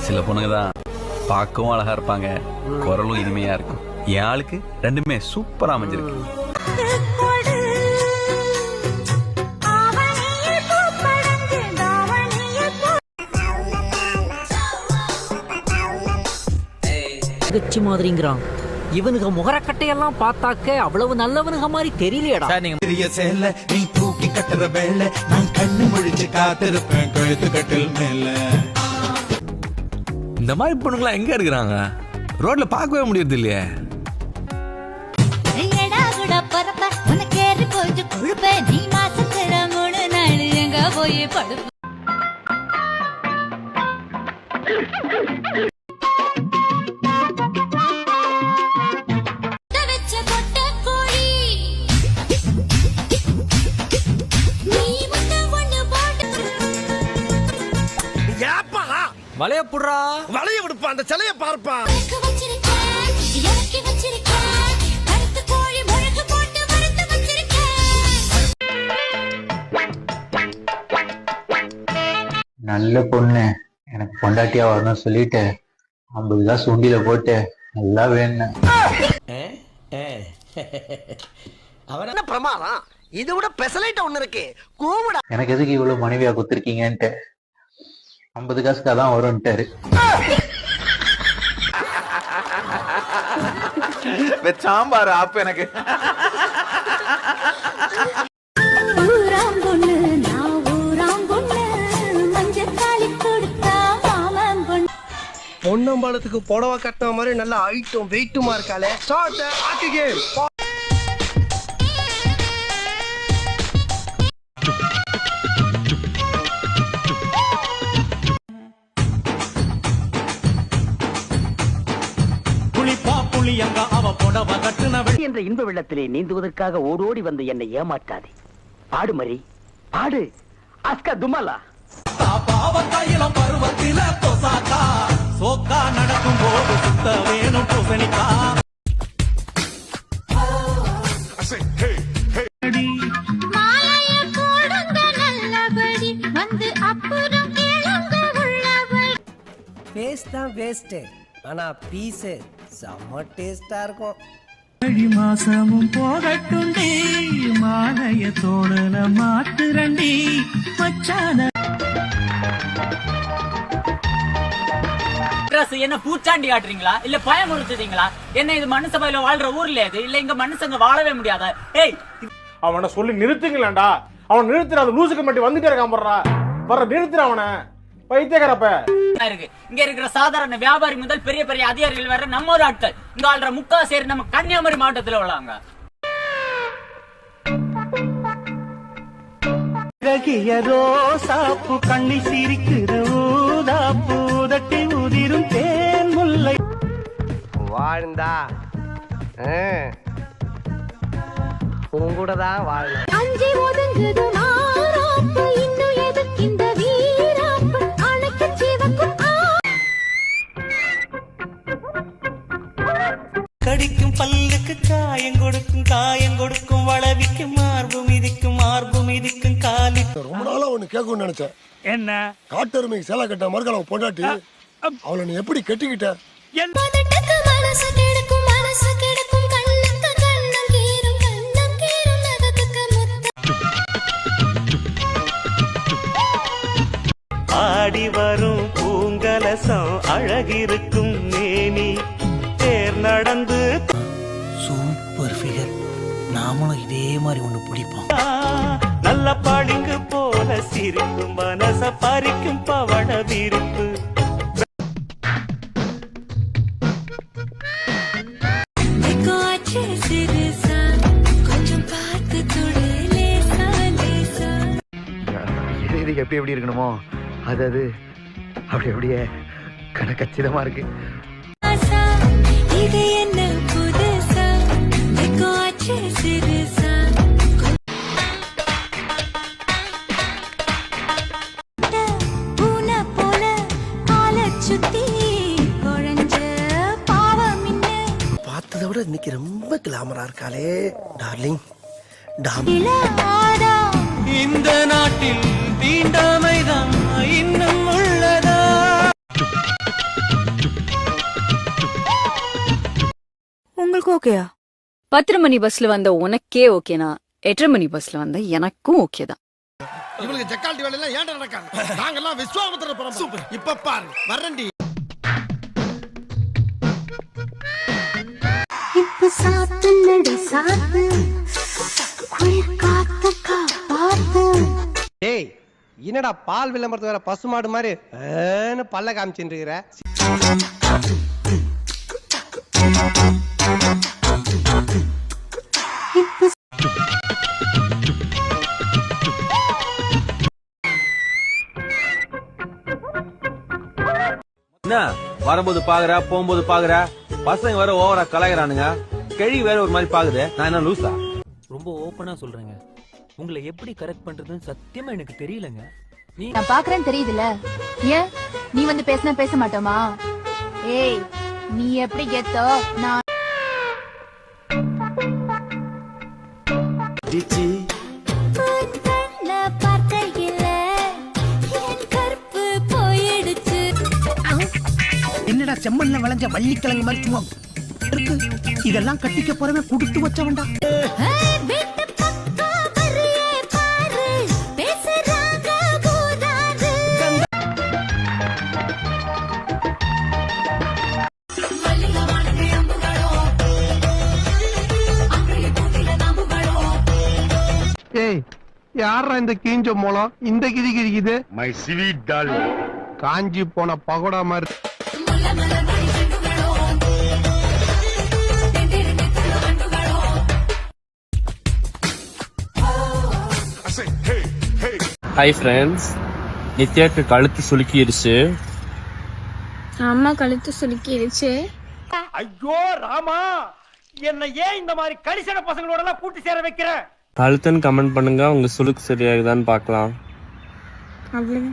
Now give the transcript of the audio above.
சில பொண்ணுங்க தான் பார்க்கவும் அழகா இருப்பாங்க குரலும் இனிமையா இருக்கும். என் ஆளுக்கு ரெண்டுமே சூப்பரா அமைஞ்சிருக்கு. மாதிரிங்கிறான். இவனுங்க முகரக்கட்டையெல்லாம் பார்த்தாக்க அவ்வளவு நல்லவனுங்க மாதிரி தெரியலையடா. பெரிய சேல நீ தூக்கி கட்டுற வேலை நான் கண்ணு முழிச்சு காத்திருப்பேன் கழுத்து கட்டில் மேல. இந்த மாதிரி பொண்ணுங்களாம் எங்க இருக்கிறாங்க? ரோட்ல பார்க்கவே முடியறது இல்லையே கூட புடுறா வளைய விடுப்பா அந்த சிலைய பார்ப்பா. நல்ல பொண்ணு. எனக்கு பொண்டாட்டியா வரணும்னு சொல்லிட்டு ஐம்பது காசு உண்டியில போட்டு நல்லா வேணும் அவன் என்ன பிரமாதம்? இதை விட பெசலைட் ஒண்ணு இருக்கு. கூவிடா. எனக்கு எதுக்கு இவ்வளவு மனைவியா குத்துருக்கீங்கன்ட்டு ஐம்பது காசுக்கு அதான் வரும்ட்டாரு. சாம்பார் ஆப்பு எனக்கு. பொன்னம்பாலத்துக்கு புடவை கட்டின மாதிரி நல்ல ஹைட்டும் வெயிட்டுமா இருக்காளே. ஸ்டார்ட் ஆக்கு கேம் என்ற இன்ப வெள்ளத்திலே நீந்துவதற்காக ஓடோடி வந்து என்னை ஏமாற்றாதே. பாடு மரி பாடு. அஸ்கா துமலா மாலைய போடுங்க நல்லபடி வந்து அப்புறம் கேளுங்க உள்ளபடி. பேஸ்ட் தான் வேஸ்ட் ஆனா பீஸ் செம்ம டேஸ்டா இருக்கும். மாசமும் போகட்டுண்டி மாலைய தோழல மாத்துரண்டி மச்சான என்ன பூச்சாண்டி காட்டுறீங்களா இல்ல பயமுறுத்துறீங்களா? என்ன இது மனு சபையில வாழ்ற ஊர்ல இது? இல்ல இங்க மனுஷங்க வாழவே முடியாத? ஏய் அவனை சொல்லி நிறுத்துங்களேன்டா. அவன் நிறுத்துற அது லூசுக்கு மட்டும் வந்துட்டே இருக்கான் போடுறா. வர நிறுத்துற அவனை. பைத்தியக்காரப்ப. இருக்கு. இங்க இருக்கிற சாதாரண வியாபாரி முதல் பெரிய பெரிய அதிகாரிகள் வர நம்ம ஒரு ஆட்கள். இங்க வாழ்ற முக்கா சேர் நம்ம கன்னியாகுமரி மாவட்டத்துல உள்ளாங்க ரகிய ரோசாப்பு கண்ணி சிரிக்கிற ஊதாப்பு உதட்டி உதிரும் தேன் முல்லை. வாழ்ந்தா உன் கூட தான் வாழணும் அஞ்சி ஒதுங்குது காயம் கொடுக்கும் காயம் கொடுக்கும் வளவிக்கும் மார்பு மிதிக்கும் மார்பு மிதிக்கும் காலி. ரொம்ப நாளா ஒண்ணு கேட்கணும்னு நினைச்சேன். என்ன? காட்டெருமைக்கு சேலை கட்ட மறுக்கால பொண்டாட்டி அவளை நீ எப்படி கட்டிக்கிட்ட? பதட்டக்கு மனசு கெடுக்கும் மனசு கெடுக்கும் கண்ணுக்கு கண்ணம் கீரும் கண்ணம் கீரும் நகத்துக்கு முத்தம் ஆடி வரும் பூங்கலசம் அழகிருக்கும். நாமளும் இதே மாதிரி ஒண்ணு பிடிப்போம். நல்ல பளிங்கு போல சிரிக்கும் மனச பறிக்கும் பவள விரிப்பு. இதுக்கு எப்படி எப்படி இருக்கணுமோ அது அது அப்படி அப்படியே கணக்கச்சிதமா இருக்கு. இது என்ன இருக்காளே டார்லிங் இந்த நாட்டில் தீண்டாமைதான் இன்னும் உள்ளதா? உங்களுக்கு ஓகேயா? பத்தரை மணி பஸ்ல வந்த உனக்கே ஓகேனா? எட்டரை மணி பஸ்ல வந்த எனக்கும் ஓகே தான் இவளுக்கு ஜக்கால்டி வேலை எல்லாம் ஏன்டா நடக்காது? நாங்கெல்லாம் விஸ்வாமத்திர பரம்பரை. இப்ப பாரு வரண்டி சாத்து நடு சாத்து. குளிர் காத்து காப்பாத்து. டேய் என்னடா பால் விளம்பரத்து வர பசுமாடு மாதிரி ஏன்னு பல்ல காமிச்சுட்டு இருக்கிற என்ன? வரும்போது பாக்குற போகும்போது பாக்குற? பசங்க வேற ஓவரா கலாய்கிறானுங்க கிழி வேற ஒரு மாதிரி பாக்குது. நான் என்ன லூசா? ரொம்ப ஓப்பனா சொல்றேங்க. உங்களை எப்படி கரெக்ட் பண்றதுன்னு சத்தியமா எனக்கு தெரியலங்க. நீ நான் பாக்குறேன்னு தெரியுதுல ஏன்? நீ வந்து பேசினா பேச மாட்டோமா? ஏய் நீ எப்படி கெத்தோ? நான் கண்ண பார்க்கையில என் கற்பு போயிடுச்சு. என்னடா செம்மண்ல விளைஞ்ச வள்ளிக்கிழங்கு மாதிரி சும்மா இருக்கு. இதெல்லாம் கட்டிக்க போறவன் குடுத்து வச்சவன்டா. ஏய் யாரா இந்த கீஞ்ச மூலம் இந்த கிதி கிதிக்குது? மை ஸ்வீட் டால் காஞ்சி போன பகோடா மாதிரி. ஹாய் ஃப்ரெண்ட்ஸ் நித்யாக்கு கழுத்து சுலுக்கிடுச்சு அம்மா கழுத்து சுலுக்கிடுச்சு ஐயோ ராமா! என்ன ஏன் இந்த மாதிரி கடிசன பசங்களோட எல்லாம் கூட்டி சேர வைக்கிற? கழுத்துன்னு கமெண்ட் பண்ணுங்க உங்க சுலுக்கு சரியாகுதான்னு பார்க்கலாம். அவ்வளவு